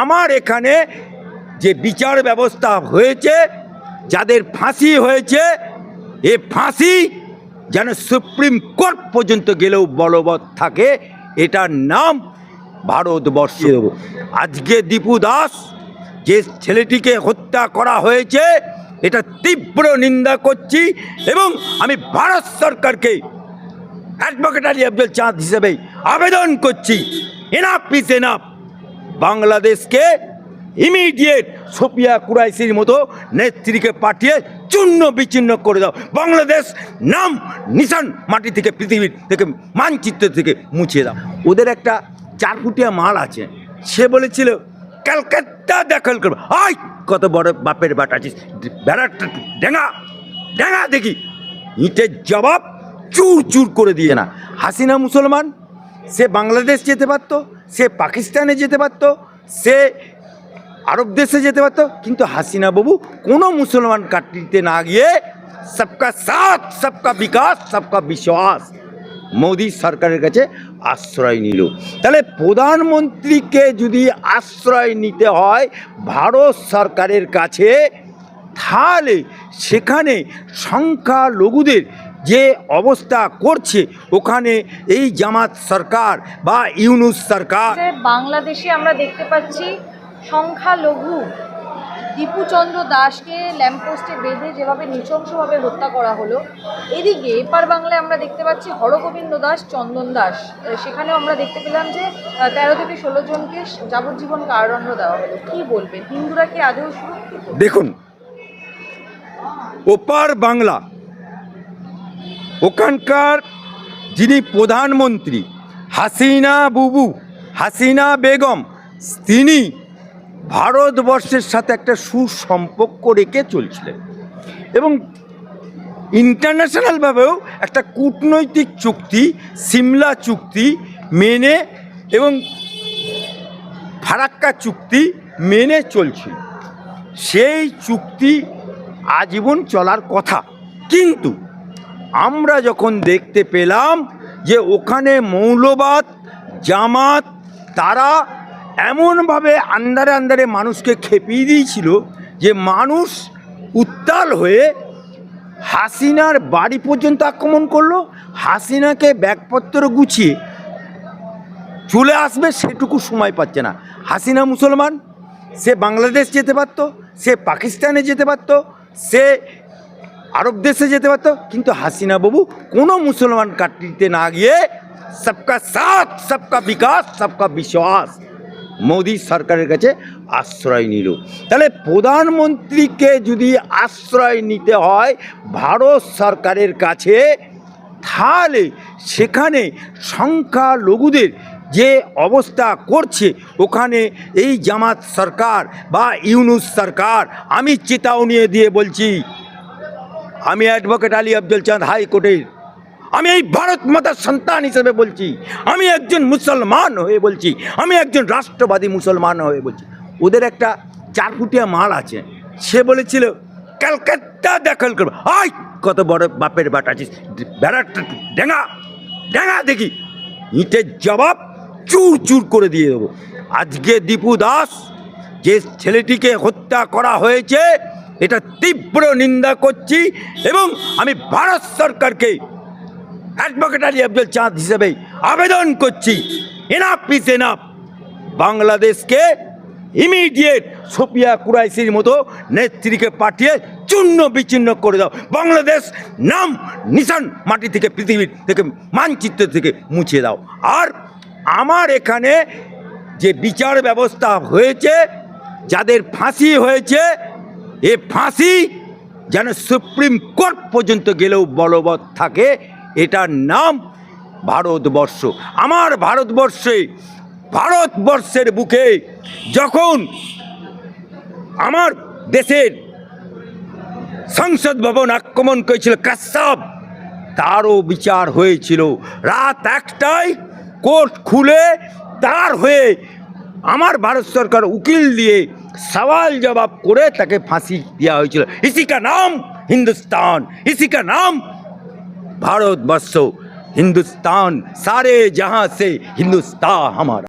আমার এখানে যে বিচার ব্যবস্থা হয়েছে যাদের ফাঁসি হয়েছে এ ফাঁসি যেন সুপ্রিম কোর্ট পর্যন্ত গেলেও বলবৎ থাকে এটার নাম ভারতবর্ষ। আজকে দীপু দাস যে ছেলেটিকে হত্যা করা হয়েছে এটা তীব্র নিন্দা করছি এবং আমি ভারত সরকারকে অ্যাডভোকেট আলী আব্দুল চাঁদ হিসেবে আবেদন করছি। এনাফ ইস এনাফ বাংলাদেশকে ইমিডিয়েট সোফিয়া কুরাইশির মতো নেত্রীকে পাঠিয়ে চূর্ণ বিচ্ছিন্ন করে দাও। বাংলাদেশ নাম নিশান মাটি থেকে পৃথিবীর থেকে, মানচিত্র থেকে মুছিয়ে দাও। ওদের একটা চার ফুটিয়া মাল আছে। সে বলেছিল ক্যালকাত্তা দখল করবে। আয়, কত বড় বাপের বাট আছিস। বেড়াটা ডেঙা ডেঙা দেখি। ইটের জবাব চুর চুর করে দিয়ে না। হাসিনা মুসলমান সে বাংলাদেশ যেতে পারতো, সে পাকিস্তানে যেতে পারতো, সে আরব দেশে যেতে পারতো, কিন্তু হাসিনা বাবু কোনো মুসলমান কাটলিতে না গিয়ে সবকা সাথ, সবকা বিকাশ, সবকা বিশ্বাস মোদী সরকারের কাছে আশ্রয় নিল। তাহলে প্রধানমন্ত্রীকে যদি আশ্রয় নিতে হয় ভারত সরকারের কাছে, তাহলে সেখানে সংখ্যালঘুদের যে অবস্থা করছে ওখানে এই জামাত সরকার বা ইউনুস সরকার। বাংলাদেশে আমরা দেখতে পাচ্ছি সংখ্যালঘু দীপুচন্দ্র দাসকে ল্যাম্পপোস্টে বেঁধে যেভাবে নৃশংসভাবে হত্যা করা হলো এদিকে এপার বাংলায় আমরা দেখতে পাচ্ছি হরগোবিন্দ দাস চন্দন দাস। সেখানেও আমরা দেখতে পেলাম যে তেরো থেকে ষোলো জনকে যাবজ্জীবন কারাদণ্ড দেওয়া হলো। কি বলবেন? হিন্দুরা কি আদৌ সুরক্ষিত? দেখুন ওপার বাংলা ওখানকার যিনি প্রধানমন্ত্রী, হাসিনা বুবু, হাসিনা বেগম, তিনি ভারতবর্ষের সাথে একটা সুসম্পর্ক রেখে চলছিলেন। এবং ইন্টারন্যাশনালভাবেও একটা কূটনৈতিক চুক্তি, সিমলা চুক্তি মেনে এবং ফারাক্কা চুক্তি মেনে চলছিল। সেই চুক্তি আজীবন চলার কথা। কিন্তু আমরা যখন দেখতে পেলাম যে ওখানে মৌলবাদ, জামাত, তারা এমনভাবে আন্দারে আন্দারে মানুষকে খেপিয়ে দিয়েছিল যে মানুষ উত্তাল হয়ে হাসিনার বাড়ি পর্যন্ত আক্রমণ করল, হাসিনাকে ব্যাগপত্র গুছিয়ে চলে আসবে সেটুকু সময় পাচ্ছে না। হাসিনা মুসলমান, সে বাংলাদেশ যেতে পারতো, সে পাকিস্তানে যেতে পারতো, সে আরব দেশে যেতে পারতো, কিন্তু হাসিনা বাবু কোনো মুসলমান কাটলিতে না গিয়ে সবকা সাথ, সবকা বিকাশ, সবকা বিশ্বাস মোদী সরকারের কাছে আশ্রয় নিল। তাহলে প্রধানমন্ত্রীকে যদি আশ্রয় নিতে হয় ভারত সরকারের কাছে, তাহলে সেখানে সংখ্যালঘুদের যে অবস্থা করছে, ওখানে এই জামাত সরকার বা ইউনুস সরকার, আমি চেতাও নিয়ে দিয়ে বলছি আমি অ্যাডভোকেট আলী আব্দুল চাঁদ হাইকোর্টের আমি এই ভারত মাতার সন্তান হিসেবে বলছি। আমি একজন মুসলমান হয়ে বলছি। আমি একজন রাষ্ট্রবাদী মুসলমান হয়ে বলছি। ওদের একটা চার ফুটিয়া মাল আছে। সে বলেছিল ক্যালকাত্তা দখল করবে। আয়, কত বড় বাপের বাট আছিস। বেড়াটা ডেঙা ডেঙা দেখি। ইটের জবাব চুর চুর করে দিয়ে দেবো। আজকে দীপু দাস যে ছেলেটিকে হত্যা করা হয়েছে এটা তীব্র নিন্দা করছি এবং আমি ভারত সরকারকে অ্যাডভোকেট আলী আব্দুল চাঁদ হিসেবে আবেদন করছি। এনাফ ইস এনাফ বাংলাদেশকে ইমিডিয়েট সোফিয়া কুরাইশির মতো নেত্রীকে পাঠিয়ে চূর্ণ বিচ্ছিন্ন করে দাও। বাংলাদেশ নাম নিশান মাটি থেকে, পৃথিবীর থেকে, মানচিত্র থেকে মুছে দাও। আর আমার এখানে যে বিচার ব্যবস্থা হয়েছে, যাদের ফাঁসি হয়েছে এ ফাঁসি যেন সুপ্রিম কোর্ট পর্যন্ত গেলেও বলবৎ থাকে। এটার নাম ভারতবর্ষ। আমার ভারতবর্ষে, ভারতবর্ষের বুকে যখন আমার দেশের সংসদ ভবন আক্রমণ করেছিল কাশ্যপ তারও বিচার হয়েছিল। রাত একটায় কোর্ট খুলে তার হয়ে আমার ভারত সরকার উকিল দিয়ে সওয়াল জবাব করে তাকে ফাঁসি দেওয়া হয়েছিল ইসি কা নাম হিন্দুস্তান ইসি কা নাম भारतवर्ष हिंदुस्तान सारे जहां से हिंदुस्तान हमारा